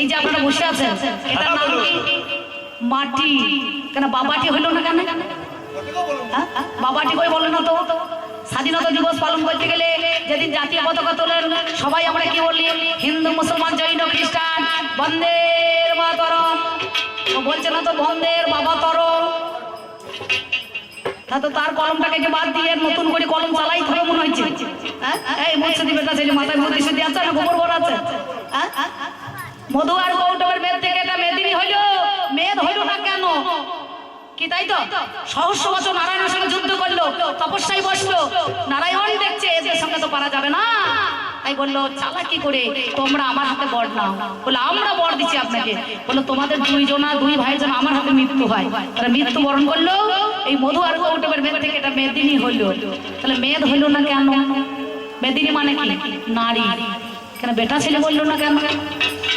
এই যে আপনারা বসে আছেন, এটার নাম কি? মাটি। কেন বাবাটি হইল না কেন? হ্যাঁ? বাবাটি কই বলে না তো? স্বাধীনতা দিবস পালন করতে গেলে যেদিন জাতীয় পতাকা তোলেন, সবাই আমরা কি বলি? হিন্দু, মুসলমান, জৈন, খ্রিস্টান বন্দের মাতরম। ও বলছে না তো বন্দের বাবা তরম তা তো তার কলমটাকে যে বাদ দিয়ে নতুন করে কলম চালাই হবে মনে হচ্ছে। হ্যাঁ? এই মৎস্যদি বেটা ছেলে মাথায় বুদ্ধি দিয়ে আছে না গোবর ভরা আছে? হ্যাঁ? মধু আর কৌটবের মেদ থেকে এটা মেদিনী হইল। মেদ হইল না কেন? কি তাই তো? সহস্র বছর নারায়ণের সঙ্গে যুদ্ধ করল, তপস্যায় বসল। নারায়ণ দেখছে এদের সঙ্গে তো পারা যাবে না। তাই বলল, চালা কি করে? তোমরা আমার হাতে বর নাও। বলে আমরা বর দিচ্ছি আপনাকে। বলল, তোমাদের দুইজনা দুই ভাই যেন আমার হাতে মৃত্যু হয়। তারা মৃত্যু বরণ করল। এই মধু আর কৌটবের মেদ থেকে এটা মেদিনী হইল। তাহলে মেদ হইল না কেন? মেদিনী মানে কি? নারী। কেন বেটা ছেলে বলল না কেন?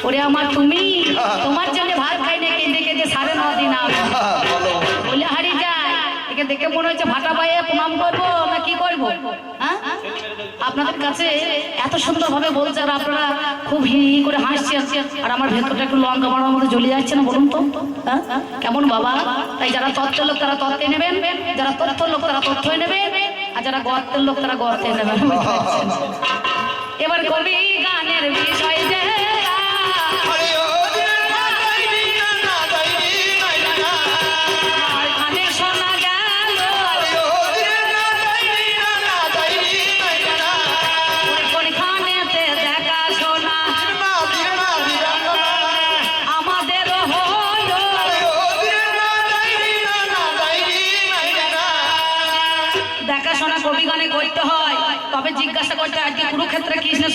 ওরে আমার তুমি, তোমার জন্য ভাত খাই না, কেঁদে কেঁদে সাড়ে ন দিন বলে, হারি যায় একে দেখে মনে হচ্ছে ভাটা পায়ে প্রণাম করব না কি করব? হ্যাঁ? আপনাদের কাছে এত সুন্দর ভাবে বলছে আর আপনারা খুব হি হি করে হাসছেন। আর আমার ভেতরটা একটু লঙ্কা মারার মধ্যে জ্বলে যাচ্ছে না, বলুন তো। হ্যাঁ? কেমন বাবা? তাই যারা তত্ত্বের লোক, তারা তত্ত্বে নেবেন। যারা তথ্য লোক, তারা তথ্যই নেবেন। আর যারা গর্তের লোক, তারা গর্তে নেবেন।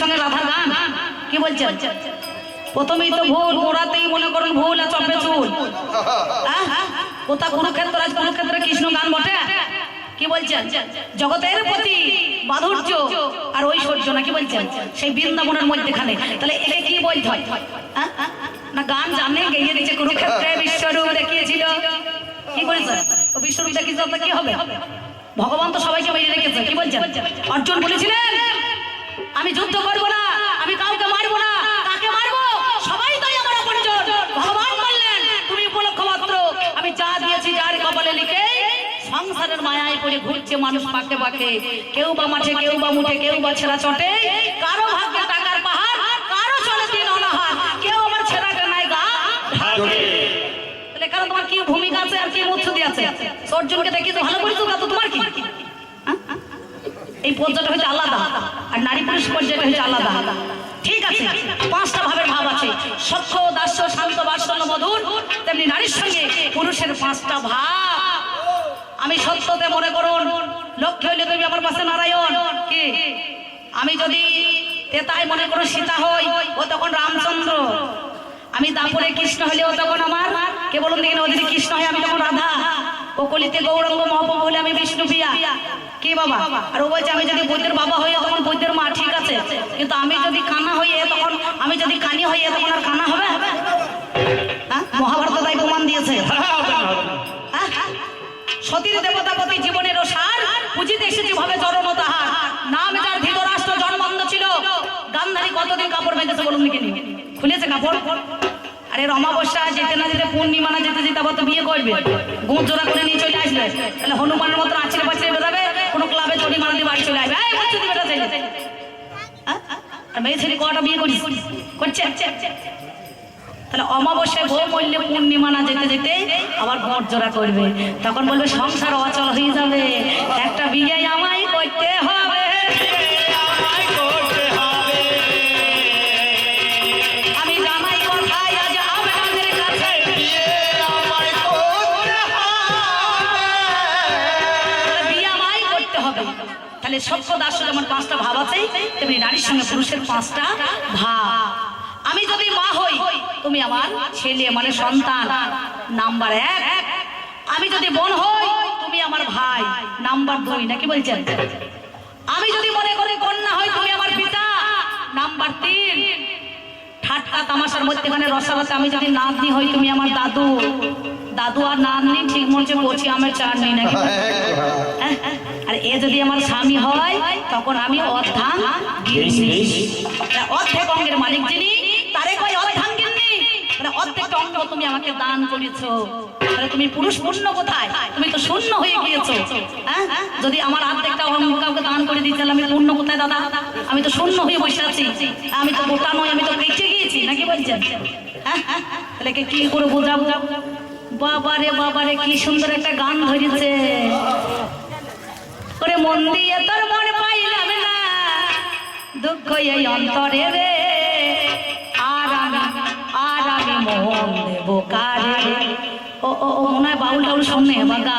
সঙ্গে গান? কি প্রথমেই তো ভুল মনে ভুল আর চপে চুল। কোথা কুরুক্ষেত্র কুরুক্ষেত্রে কৃষ্ণ গান বটে? কি বলছেন? জগতের প্রতি মাধুর্য আর ঐশ্বর্য না, কি বলছেন? সেই বৃন্দাবনের মধ্যেখানে। তাহলে একে কি বলতে হয়? না, গান জানে, গেয়ে দিচ্ছে কুরুক্ষেত্রে বিশ্বরূপ দেখিয়েছিল। কি করেছে ও বিশ্বরূপ দেখিয়েছে তো কি হবে? ভগবান তো সবাইকে মেরে রেখেছে, কি বলছেন? অর্জুন বলেছিলেন আমি যুদ্ধ করব না আমি কাউকে মারবো না কাকে মারবো? সবাই তাই আমার আপনজন ভগবান বললেন তুমি উপলক্ষ মাত্র। আমি যা দিয়েছি যার কপালে লিখে সংসারের মায়ায় পড়ে ঘুরছে মানুষ পাকে পাকে। কেউ বা মাঠে কেউ বা মুঠে কেউ বা ছেঁড়া চটে। কারও ভাগ্যে টাকার পাহাড় কারও চলে দিন অনাহার। কেউ আমার ছেঁড়াটা নাই গা। তাহলে কারণ তোমার কি ভূমিকা আছে আর কি মধ্যদি আছে? অর্জুনকে দেখি তো ভালো করেছ তা তোমার কি? এই পর্যায়টা হচ্ছে আলাদা, আর নারী পুরুষ পর্যায়টা হচ্ছে আলাদা। ঠিক আছে, পাঁচটা ভাবের ভাব আছে। সক্ষ দাস্য, শান্ত বাৎসল্য মধুর, তেমনি নারীর সঙ্গে পুরুষের পাঁচটা ভাব। আমি সত্যতে মনে করুন লক্ষ্য হইলে তুমি আমার পাশে নারায়ণ। কি? আমি যদি তেতাই মনে করো সীতা হই, ও তখন রামচন্দ্র। আমি দাপরে কৃষ্ণ হলে ও তখন আমার। কে বলুন দেখেন ও যদি কৃষ্ণ হয়, আমি তখন রাধা। ও কলিতে গৌরঙ্গ মহাপ্রভু হলে আমি বিষ্ণু প্রিয়া। কি বাবা? আর ও বলছে আমি যদি বৈদ্যের বাবা হই তখন বৈদ্যের মা ঠিক আছে। কিন্তু আমি যদি কানা হই তখন আমি যদি কানি হই তখন আর কানা হবে? হ্যাঁ? মহাভারত তাই প্রমাণ দিয়েছে। হ্যাঁ? সতীর দেবতাপতি জীবনের সার পুজিতে এসেছে ভাবে জড়ন তাহার নাম যার ধৃতরাষ্ট্র জন্মান্ধ ছিল। গান্ধারী কতদিন কাপড় বেঁধেছে বলুন দেখে খুলেছে কাপড়? আরে অমাবস্যা যেতে না যেতে পূর্ণিমা না যেতে যেতে আবার তো বিয়ে করবে। গুঁত জোড়া করে নিয়ে চলে আসবে। তাহলে হনুমানের মতো আছড়ে পাছড়ে বেঁধাবে? কোনো ক্লাবে চড়ি মারা দিয়ে বাড়ি চলে আসবে। এই বলছে দিবে হ্যাঁ? আর মেয়ে ছেলে কটা বিয়ে করিস? করছে? তাহলে অমাবস্যায় বউ মরলে পূর্ণিমা না যেতে যেতে আবার ভোট জোড়া করবে। তখন বলবে, সংসার অচল হয়ে যাবে। একটা বিয়ে আমায় করতে হবে তাহলে সভ্য দাস যেমন পাঁচটা ভাব আছে তেমনি নারীর সঙ্গে পুরুষের পাঁচটা ভাব। আমি যদি মা হই, তুমি আমার ছেলে মানে সন্তান। নাম্বার এক, আমি যদি বোন হই, তুমি আমার ভাই। নাম্বার দুই, নাকি বলছেন? আমি যদি মনে করি কন্যা হই, তুমি আমার পিতা। নাম্বার তিন ঠাট্টা তামাশার মধ্যেখানে রসাবাসে আমি যদি নাতনি হই তুমি আমার দাদু। দাদু আর নাতনি ঠিক মনে কচি আমের চাটনি নাকি? হ্যাঁ? আর এ যদি আমার স্বামী হয় তখন আমি অর্ধাঙ্গ অর্ধেক অঙ্গের মালিক যিনি অঙ্গ তুমি আমাকে দান করেছ। তুমি পুরুষ পূর্ণ কোথায়? তুমি তো শূন্য হয়ে গিয়েছো। হ্যাঁ? যদি আমার অর্ধেকটা অঙ্গ কাউকে দান করে আমি পূর্ণ কোথায়, দাদা? আমি তো শূন্য হয়ে বসে আছি। আমি তো গোটা নই আমি তো বেঁচে গিয়েছি, নাকি বলছেন? হ্যাঁ? তাহলে কি করে বোঝাবো? বাবারে বাবারে, কি সুন্দর একটা গান ধরেছে। ওরে মন দিয়ে তোর মন পাইলাম না। দুঃখ এই অন্তরে রে। ও ও ও, মনে হয় বাউল টাউল সামনে, বাগা।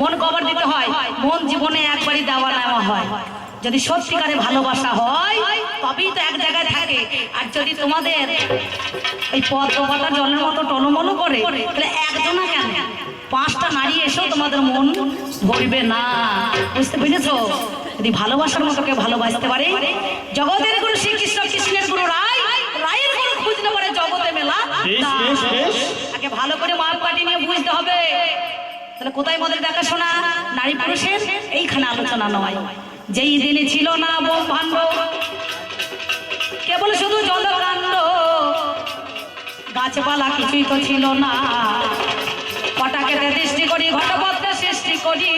মন কবার দিতে হয়, মন জীবনে একবারই দেওয়া নেওয়া হয়। যদি সত্যিকারে ভালোবাসা হয়, তবেই তো এক জায়গায় থাকে। আর যদি তোমাদের এই পদ্মপাতা জলের মতো টলমলো করে, তাহলে একজনা কেন? পাঁচটা নারী এসেও তোমাদের মন ভরবে না। বুঝতে পেরেছ? যদি ভালোবাসার মতো কেউ ভালোবাসতে পারে, জগতের গুরু শ্রীকৃষ্ণ, কৃষ্ণের গুরু রায় রায়ের গুরু খুঁজতে পারে জগতে বেশ। তাকে ভালো করে মাপ কাটি নিয়ে বুঝতে হবে। তাহলে কোথায় মদের দেখাশোনা? নারী পুরুষের? এইখানে আলোচনা নয়। যেই দিনে ছিল না বোম ভাণ্ড কেবল শুধু জলকাণ্ড। গাছপালা কিছুই তো ছিল না। পটাকেতে সৃষ্টি করি ঘটপত্রে সৃষ্টি করি।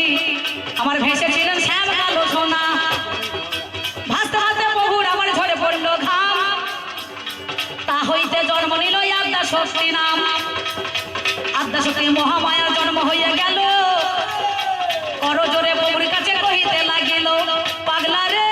আমার ভেসে ছিলেন শ্যাম কালো সোনা। ভাসতে ভাসতে বহুর আমার ঝরে পড়ল ঘাম। তা হইতে শক্তি নাম আদ্যা শক্তি মহামায়া জন্ম হইয়া গেল। কর জোরে বউর কাছে কহিতে লাগিল পাগলা রে।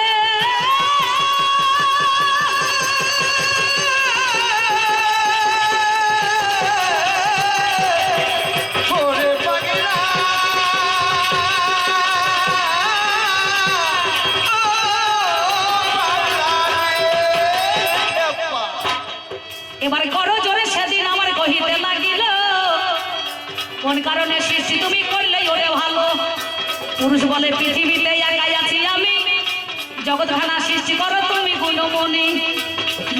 এবার পুরুষ বলে পৃথিবীতে একাই আছি আমি। জগৎ খানা সৃষ্টি করো তুমি গুণমণি।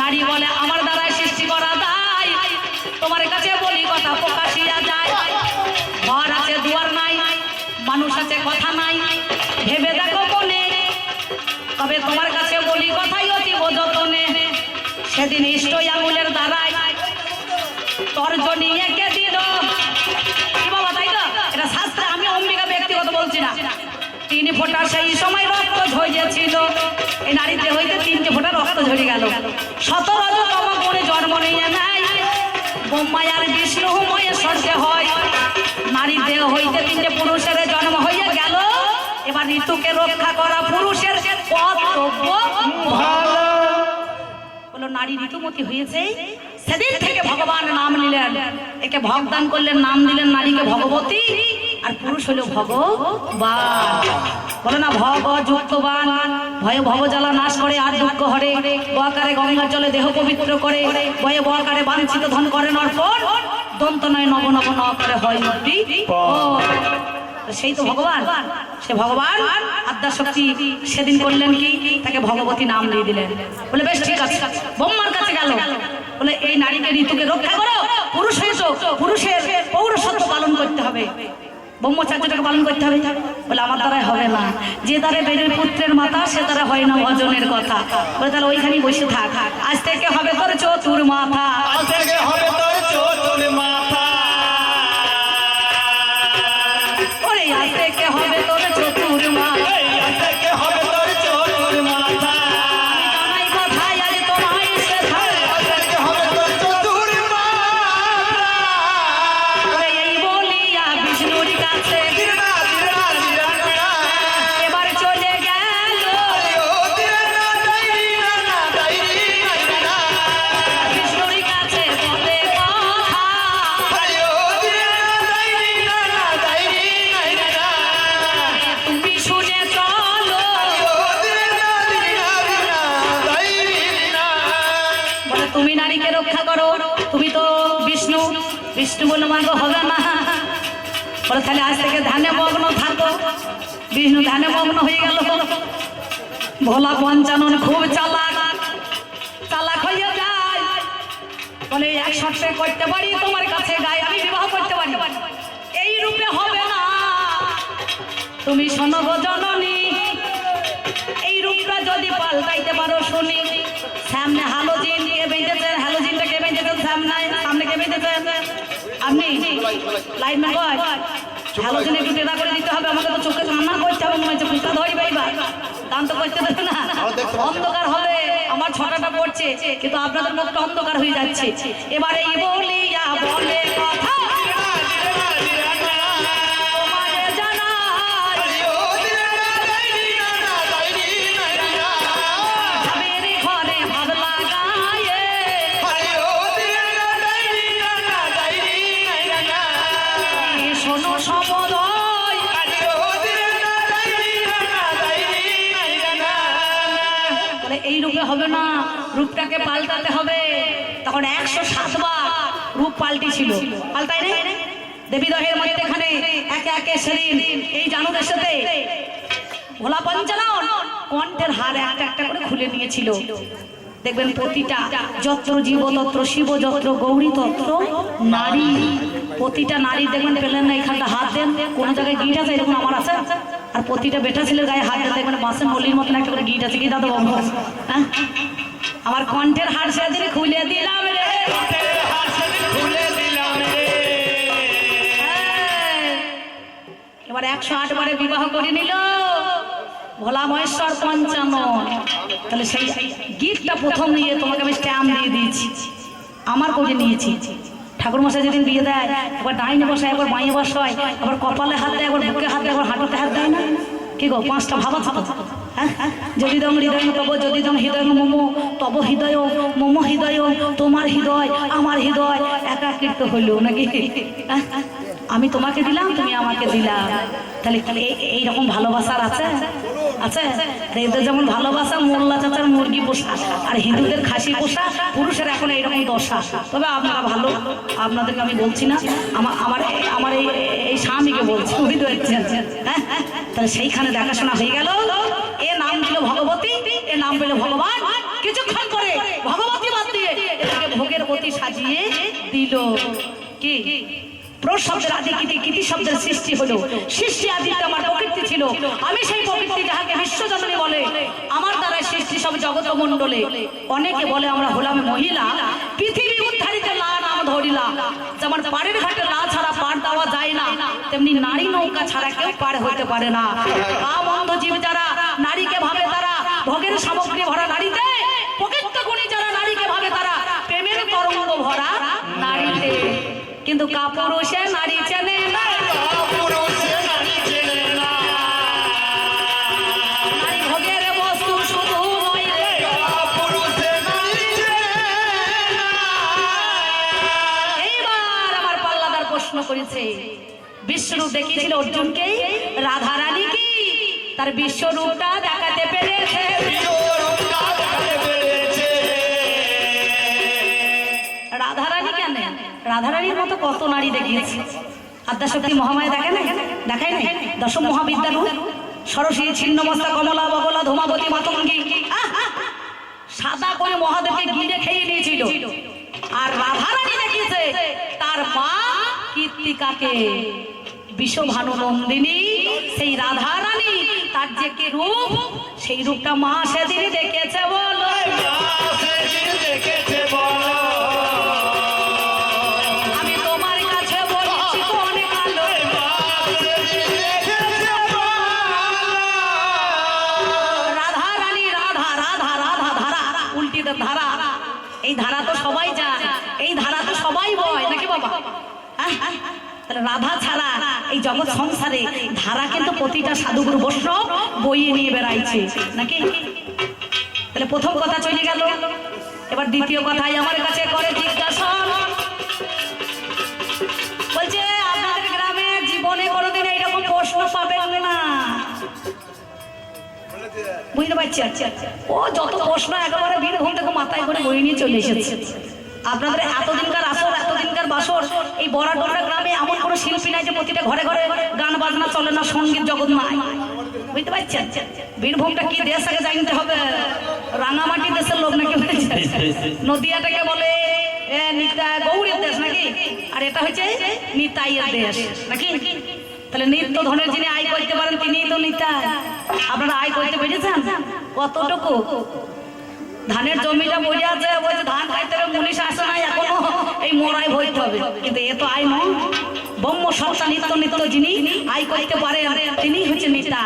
নারী বলে আমার দ্বারাই সৃষ্টি করা দায়। তোমার কাছে বলি কথা প্রকাশিয়া যায়। ঘর আছে, দুয়ার নাই, মানুষ আছে, কথা নাই। ভেবে দেখো মনে তবে তোমার কাছে বলি কথাই অতীব যতনে। সেদিন ইষ্ট আঙুলের দ্বারাই তর্জনী এঁকে তিন ফোঁটা সেই সময় রক্ত ঝরিয়েছিল এই নারীতে হইতে তিনটে ফোঁটা রক্ত ঝরে গেল। সতেরো তম করে জন্ম নিয়ে নাই বোম্মাই আর বিষ্ণু মহেশ্বরকে হয়। নারী দেহ হইতে তিনটে পুরুষের জন্ম হইয়া গেল। এবার ঋতুকে রক্ষা করা পুরুষের কর্তব্য। বলো নারী ঋতুমতি হয়েছে। সেদিন থেকে ভগবান নাম নিলেন। একে ভগদান করলেন নাম দিলেন নারীকে ভগবতী। আর পুরুষ হলো ভগবান। বলো না, ভগ যুক্তবান। ভয়ে ভবজ্বালা নাশ করে, আর দুঃখ হরে। বকারে গঙ্গার জলে দেহ পবিত্র করে ভয়ে বকারে বাঞ্ছিত ধন করেন অর্পণ। দন্ত নয় নব নব ন করে হয় মূর্তি সেই তো ভগবান। সে ভগবান আদ্যা শক্তি সেদিন করলেন কি? তাকে ভগবতী নাম দিয়ে দিলেন। বলে, বেশ, ঠিক আছে। ব্রহ্মার কাছে গেল। বলে, এই নারীকে, ঋতুকে রক্ষা করো। পুরুষ হয়েছো পুরুষের পৌরসত্ব পালন করতে হবে। ব্রহ্মচার্যটাকে পালন করতে হবে। বলে, আমার দ্বারাই হবে না। যে দ্বারা বেদের পুত্রের মাথা সে দ্বারা হয় না ভজনের কথা। বলে, তাহলে ওইখানেই বসে থাক। আজ থেকে হবে তোর চতুর মাথা রক্ষা করো। তুমি তো বিষ্ণু। বিষ্ণু বলে মাগো হবে না। বলে তাহলে আজ থেকে ধানে মগ্ন থাকো। বিষ্ণু ধানে মগ্ন হয়ে গেল। ভোলা পঞ্চানন খুব চালাক। চালাক হয়ে যায়। বলে এক শর্তে করতে পারি, তোমার কাছে গায়ে আমি বিবাহ করতে পারি। এই রূপে হবে না। তুমি শোনো জননী, এই রূপটা যদি পাল্টাইতে পারো লাইন না কয় হ্যালোজেন একটু টেরা করে দিতে হবে আমাকে তো চোখে কান্না করতে হবে মনে হচ্ছে ফুটা ধরবে এইবার। গান তো করতে দেবে না। অন্ধকার হবে আমার ছটাটা পড়ছে কিন্তু আপনাদের মুখটা অন্ধকার হয়ে যাচ্ছে। এবারে বলিয়া বলে কথা। রূপটাকে পাল্টাতে হবে। তখন একশো সাতবার রূপ পাল্টি ছিল পাল্টাই রে। দেবী দহের মধ্যে এখানে একে একে সেদিন এই জানো দেশেতে ভোলা পঞ্চানন কণ্ঠের হার একটা একটা করে খুলে নিয়েছিল। দেখবেন প্রতিটা যত্র জীব তত্র শিব যত্র গৌরী তত্র নারী, প্রতিটা নারী দেখবেন পেলেন না এখানটা হাত দেন, কোন জায়গায় গিট আছে, এরকম আমার আছে? আর প্রতিটা বেটা ছেলের গায়ে হাত দেন দেখবেন বাসের মল্লির মতন একটা করে গিট আছে কি দাদা বাবু হ্যাঁ? আমার কণ্ঠের হার সেদিন খুলে দিলাম রে। এবার একশো আট বারে বিবাহ করে নিল। ভোলা মহেশ্বর পঞ্চান্ন। তাহলে সেই গিফটটা প্রথম নিয়ে তোমাকে আমি স্ট্যাম্প দিয়ে দিয়েছি। আমার করে নিয়েছি। ঠাকুর মশাই যেদিন বিয়ে দেয়, একবার ডাইনে বসায়, একবার বাঁয়ে বসায় আবার কপালে হাত দেয়, একবার বুকে হাত দেয়, একবার হাঁটুতে হাত দেয় না? কি গো, পাঁচটা ভাবা হ্যাঁ? যদি দম হৃদয় তব, যদি দম হৃদয় মোমো, তব হৃদয় মোমো হৃদয় তোমার হৃদয়, আমার হৃদয়, একাকৃত হইল নাকি? হ্যাঁ? আমি তোমাকে দিলাম, তুমি আমাকে দিলাম তাহলে তাহলে এই- এইরকম ভালোবাসার আছে? আছে? এদের যেমন ভালোবাসা, মোল্লা চাচার মুরগি পোষা আর হিন্দুদের খাসি পোষা, পুরুষের এখন এইরকম দশা। তবে আপনারা ভালো। আপনাদেরকে আমি বলছি না আমার আমার আমার এই এই স্বামীকে বলছি বুঝতে পারছেন হ্যাঁ? তাহলে সেইখানে দেখাশোনা হয়ে গেল। এ নাম দিল ভগবতী, এ নাম পেল ভগবান। কিছুক্ষণ পরে ভগবতী বাদ দিয়ে ভোগের প্রতি সাজিয়ে দিল। কি? প্রো শব্দের আদি কীতি শব্দের সৃষ্টি হলো। সৃষ্টি আদিতে আমার প্রকৃতি ছিল। আমি সেই প্রকৃতি যাহাকে বিশ্বজননী বলে, আমার দ্বারা সৃষ্টি সব জগত মণ্ডলে অনেকে বলে আমরা হলাম মহিলা। পৃথিবী উদ্ধারিতে লা নাম ধরিলা। যেমন পাড়ের ঘাটে লা ছাড়া পার দেওয়া যায় না, তেমনি নারী নৌকা ছাড়া কেউ পার হইতে পারে না। কাম অন্ধ জীব যারা নারীকে ভাবে তারা ভোগের সামগ্রী ভরা নারীতে প্রকৃত গুণী যারা নারীকে ভাবে তারা প্রেমের তরঙ্গ ভরা নারীতে কিন্তু কাপুরুষে নারী চেনে না। প্রশ্ন করেছে, বিশ্বরূপ দেখিয়েছিল অর্জুনকে রাধা রানী কি তার বিশ্বরূপটা দেখাতে পেরেছে। রাধারানী কেন? রাধারানীর মতো কত নারী দেখিয়েছে। আদ্যাশক্তি মহামায় দেখে না দেখায় না দশম মহাবিদ্যা রূপ সরস্বতী ছিন্নমস্তা কমলা বগলা ধূমাবতী মাতঙ্গী। সাদা করে মহাদেবকে গিলে খেয়ে নিয়েছিল। আর রাধারানী দেখিয়েছে, তার মা কীর্তিকাকে। বিশ্বভানু নন্দিনী সেই রাধারানী, তার যে কি রূপ, সেই রূপটা মা সেদিনই দেখেছে বলো। রাধা ছাড়া এই জগৎ সংসারে ধারা কিন্তু প্রতিটা সাধুগুরু বৈষ্ণব বইয়ে নিয়ে বেড়াইছে। নাকি? তাহলে প্রথম কথা চলে গেল। এবার দ্বিতীয় কথাই আমার কাছে করে জিজ্ঞাসা। বলছে জীবনে না। বুঝতে পারছি ও, যত প্রশ্ন একেবারে বীরভূম থেকে মাথায় করে বই নিয়ে চলে এসেছে। আপনাদের এতদিনকার আসর, এতদিনকার বাসর, এই বড়াডোরা গ্রামে এমন কোনো শিল্পী নাই যে প্রতিটা ঘরে ঘরে গান, বাজনা চলে না, সংগীত জগৎ নাই। বুঝতে পারছেন? বীরভূমটা কি দেশ আগে জানতে হবে? রাঙামাটি দেশের লোক নাকি নদিয়াটাকে বলে গৌরীর দেশ নাকি? আর এটা হচ্ছে নিতাইয়ের দেশ, নাকি? তাহলে নিত্য ধনের যিনি আয় করতে পারেন, তিনিই তো নিতাই। আপনারা আয় করতে পেরেছেন? কতটুকু? ধানের জমিটা বোঝা আছে বলছে, ধান খাইতে মুনিশ আসে নাই এখনও। এই মোড়াই ভরতে হবে। কিন্তু এ তো আয় নয়। ব্রহ্ম, সত্তা, নিত্য নিত্য যিনি আয় করতে পারেন, তিনি হচ্ছে নিতা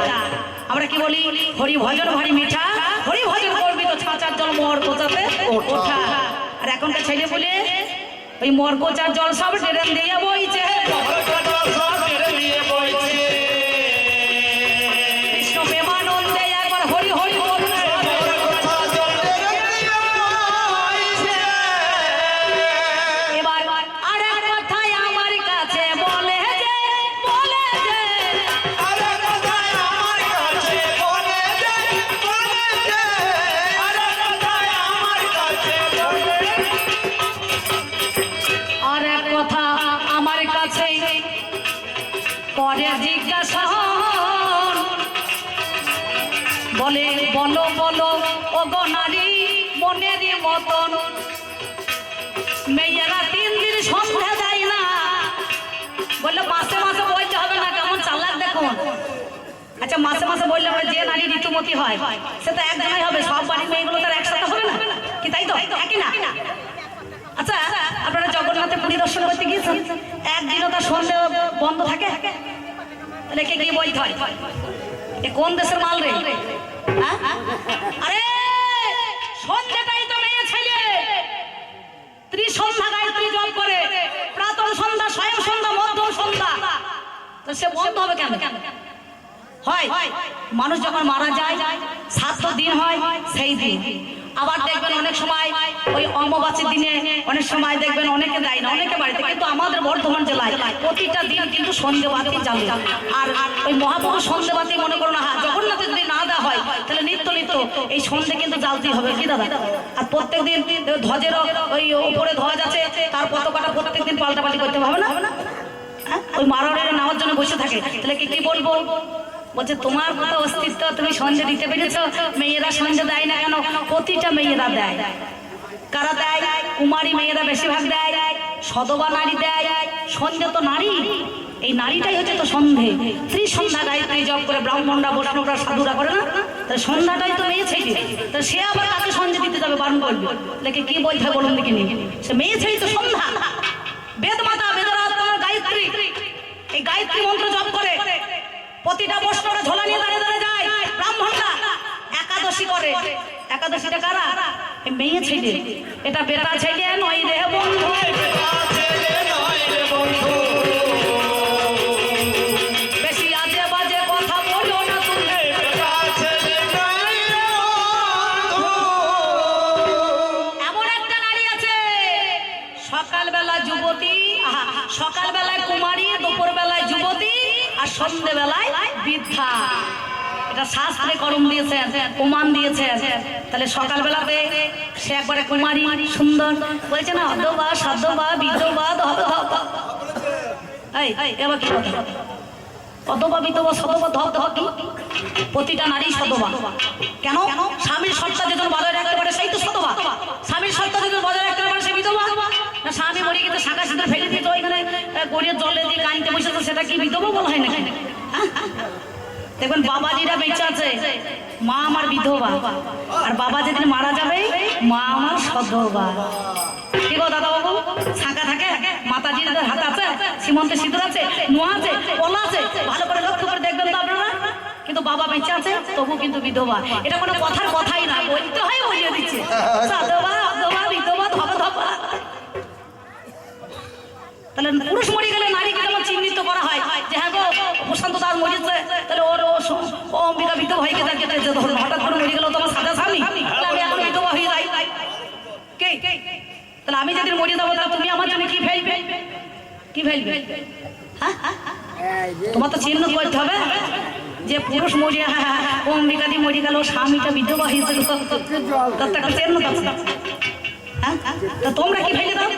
আমরা কি বলি? হরি ভজন ভারী মিঠা। হরি ভজন করবি তো ছাঁচার জল মোর কোচাতে ওঠা। আর এখনকার ছেলে বলে, ওই মোর কোচার জল সব ট্রেন দিয়ে বইছে। বলে, বলো বলো ও গো নারী, মনের মতন। মেয়েরা তিন দিন সন্ধ্যা দেয় না। বলল, মাসে মাসে বলতে হবে না, কেমন চালাক দেখুন। আচ্ছা মাসে মাসে বললে যে নারী ঋতুমতি হয়, সে তো একজনই হবে, সব বাড়ির মেয়েগুলো তার একসাথে হবে না? কি তাই তো? একই না? আচ্ছা আপনারা জগন্নাথে পরিদর্শন করতে গিয়েছেন? একদিনও তার সন্ধে বন্ধ থাকে? তাহলে কে কি বলতে হয়? কোন দেশের মাল রে? মানুষ যখন মারা যায় সাত দিন হয়, সেই দিন। আবার দেখবেন অনেক সময় ওই অমাবাসীর দিনে অনেক সময় দেখবেন অনেকে দেয় না, অনেকে বাড়িতে। কিন্তু আমাদের বর্ধমান জেলায় প্রতিটা দিন কিন্তু সন্ধ্যেবাতি জ্বালে আর ওই মহাপ্রভু সন্ধ্যেবাতি মনে করো না হ্যাঁ জগন্নাথে যদি না হয়। তাহলে নিত্য নিত্য এই সন্ধে কিন্তু জ্বালতেই হবে, কি দাদা? আর প্রত্যেক দিন ধ্বজেরও ওই উপরে ধ্বজ আছে, তার পতাকাটা প্রত্যেক দিন পাল্টাপাল্টি করতে হবে না? ওই মারোয়ারের নেওয়ার জন্য বসে থাকে। তাহলে কি কি বলব? বলছে, তোমার কত অস্তিত্ব তুমি সন্ধে দিতে পেরেছ, মেয়েরা সন্ধ্যে দেয় না কেন? প্রতিটা মেয়েরা দেয়। কারা দেয়? কুমারী মেয়েরা বেশিরভাগ দেয়। সদবা নারী দেয়। সন্ধে তো নারী। এই নারীটাই হচ্ছে তো সন্ধে। ত্রিসন্ধ্যা গায়ত্রী জপ করে, ব্রাহ্মণরা, বৈষ্ণবরা, সাধুরা করে না? তাহলে সন্ধ্যাটাই তো মেয়ে ছেলে। তা সে আবার কাকে সন্ধে দিতে যাবে বারণ করবে? লেখে কি হয় বলুন দেখে নিয়ে সে মেয়ে ছেলে তো সন্ধ্যা। বেদ মাতা বেদরাত গায়ত্রী। এই গায়ত্রী মন্ত্র জপ করে। প্রতিটা বৈষ্ণবরা ঝোলা নিয়ে দাঁড়িয়ে দাঁড়িয়ে যায়। ব্রাহ্মণরা একাদশী করে। একাদশীটা কারা? মেয়ে ছেলে। এটা বেটা ছেলে নয় রে বন্ধু। সকালবেলায় কুমারী দুপুর বেলায় যুবতী আর সন্ধে বেলায় বৃদ্ধা। এটা দিয়েছে দিয়েছে। তাহলে সে একবারে কুমারী, সুন্দর। বলছে, না বিধবা এবার কি প্রতিটা নারী সধবা কেন? স্বামীর সত্তা যেজন বজায় রাখতে পারে সেই তো সধবা স্বামীর সত্তা বজায় রাখতে পারে সে বিধবা না স্বামী মরে গেছে শাঁখা সিঁদুর ফেলে দিত ওইখানে আহ, জলে দিয়ে কানতে বসে তো সেটা কি বিধবা বলা হয় নাকি? হ্যাঁ? দেখবেন বেঁচে আছে। মা আমার বিধবা। আর বাবা যেদিন মারা যাবে, মা আমার তবু কিন্তু বিধবা। এটা কথার কথাই পুরুষ মরে গেলে নারীকে যেমন চিহ্নিত করা হয় যে হ্যাঁ গো প্রশান্ত দাস মরেছে তাহলে ওর ও অম্বিকা বিধবা হয়ে গেছে যেতে ধরুন হঠাৎ করে মরে গেল তোমার সাদা স্বামী। আমি এখন বিধবা হয়ে যাই। কে? তাহলে আমি যেদিন মরে যাব তাহলে তুমি আমার জন্য কি ফেলবে? কি ফেলবে? হ্যাঁ? তোমার তো চিহ্ন করতে হবে। যে পুরুষ মরে হ্যাঁ হ্যাঁ, হ্যাঁ, অম্বিকা দিয়ে মরে গেল স্বামীটা বিধবা হয়েছে তার তো একটা চিহ্ন হ্যাঁ? তোমরা কি ফেলে দাও?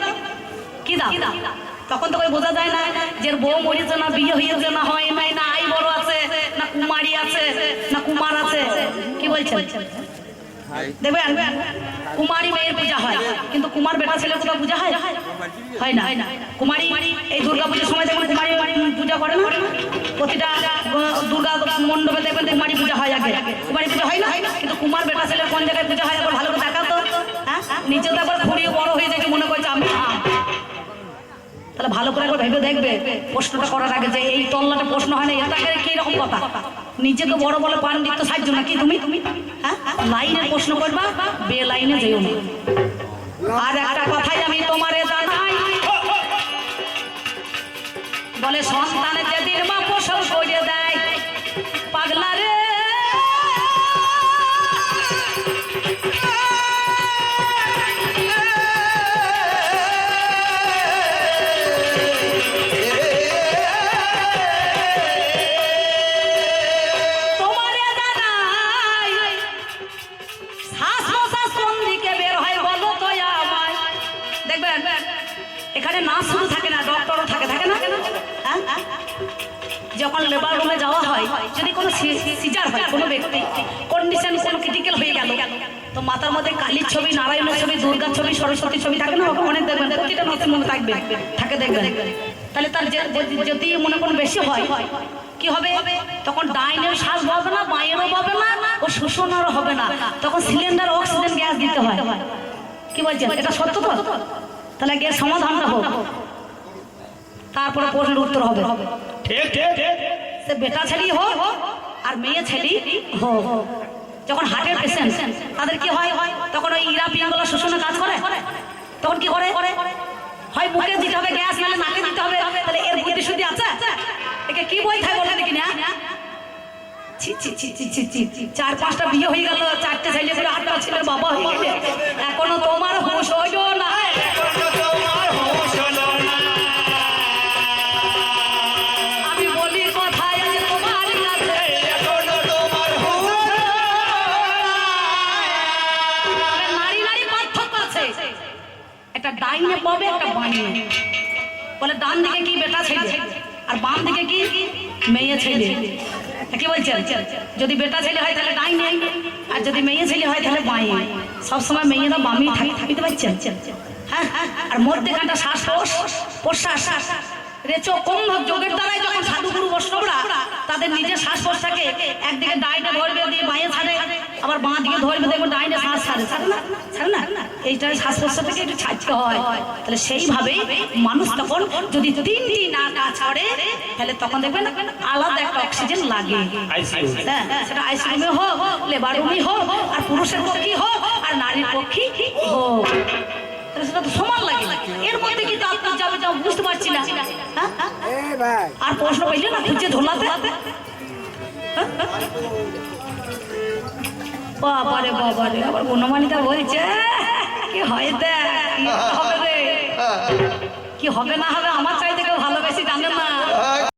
কি দাও? তখন তো বোঝা যায় না যে বউ মরেছে না বিয়ে হয়েছে না হয় নাই না আই বড় আছে না কুমারী আছে না কুমার আছে। কি বলছেন? দেখবেন কুমারী মেয়ের পূজা হয় কিন্তু কুমার বেটা ছেলে কোথাও পূজা হয়? হয় না। কুমারী এই দুর্গা পুজোর সময় দেখবেন কুমারী পূজা করে না? প্রতিটা দুর্গা মণ্ডপে দেখবেন কুমারী পূজা হয় আগে। কুমারী পূজা হয় না? কিন্তু কুমার বেটা ছেলের কোন জায়গায় পূজা হয় একবার ভালো করে দেখাও তো। হ্যাঁ? নিচে তো একবার খুঁড়িয়ে বড় হয়ে যায় মনে করছে আম। তাহলে ভালো করে ভেবে দেখবে। প্রশ্নটা করার আগে যে এই তল্লাটা প্রশ্ন হয় না, এটা কি রকম কথা? নিজেকে বড় বলে পাণ্ডিত্য সাহায্য নাকি তুমি তুমি? হ্যাঁ? লাইনে প্রশ্ন করবা, বে লাইনে যেও না। আর একটা কথাই আমি তোমারে জানাই। বলে সন্তানের সিজার হয় কোনো ব্যক্তি। কন্ডিশন কোনো ক্রিটিক্যাল হয়ে গেল। তো মাথার মধ্যে কালীর ছবি নারায়ণের ছবি দুর্গার ছবি সরস্বতীর ছবি থাকে না? অনেক দেখবেন প্রতিটা নার্সের মধ্যে থাকবে থাকে দেখবেন। তাহলে তার যদি মনে করুন বেশি হয় কি হবে? তখন ডাইনের শ্বাস পাবে না বাঁয়েরও পাবে না ও শোষণারও হবে না। তখন সিলিন্ডার অক্সিজেন গ্যাস দিতে হয়। কি বলছেন? এটা সত্য তো? তাহলে গ্যাস সমাধানটা হোক। তারপরে প্রশ্নের উত্তর হবে। সে বেটা ছেলে হোক আর মেয়ে ছেলে হোক যখন হার্টের পেশেন্ট তাদের কি হয়? তখন ওই ইরা পিয়াগুলো শোষণে কাজ করে। তখন কি করে? হয় মুখে দিতে হবে গ্যাস নাহলে নাকে দিতে হবে। তাহলে এর বুদ্ধি শুদ্ধি আছে? একে কি বই খায় বলে দেখি না। চার পাঁচটা বিয়ে হয়ে গেল চারটে ছেলে আটটা ছেলের বাবা হয়ে গেলে। এখনও তোমার হুঁশ হইল না। ডাইনে পাবে একটা বাঁয়ে বলে ডান দিকে কি বেটা ছেলে? আর বাম দিকে কি? মেয়ে ছেলে। কি বলছেন? যদি বেটা ছেলে হয় তাহলে ডাইনে আর যদি মেয়ে ছেলে হয় তাহলে বাঁয়ে সবসময় মেয়েরা থাকি। বুঝতে পারছেন? হ্যাঁ আর মধ্যেখানটা শ্বাস। প্রশ্বাস। রেচো কম যোগের দ্বারাই যখন সাধুগুরু বৈষ্ণবরা তাদের নিজের শ্বাস প্রশ্বাসকে একদিকে ডাইনে ধরবে দিয়ে বাঁয়ে ছাড়ে আবার বাঁ দিকে ধরবে দেখবেন ডাইনে শ্বাস ছাড়ে। ছাড়ে না ছাড়ে না? এইটা শ্বাস প্রশ্বাস থেকে একটু ছাড়তে হয়। তাহলে সেইভাবেই মানুষ তখন যদি তিনটি না কাজ করে তাহলে তখন দেখবেন আলাদা একটা অক্সিজেন লাগে। হ্যাঁ সেটা আইসিইউমে হোক লেবার রুমে হোক আর পুরুষের পক্ষে হোক আর নারীর পক্ষে হোক। সেটা তো সমান লাগে। এর মধ্যে কিন্তু যাবে যাও বুঝতে পারছি না। হ্যাঁ? আর প্রশ্ন পাইলে না খুঁজে বাবারে আবার গুণমানিতা বলছে কি হয় কি হবে রে? কি হবে না হবে আমার চাইতে কেউ ভালোবেসে জানে না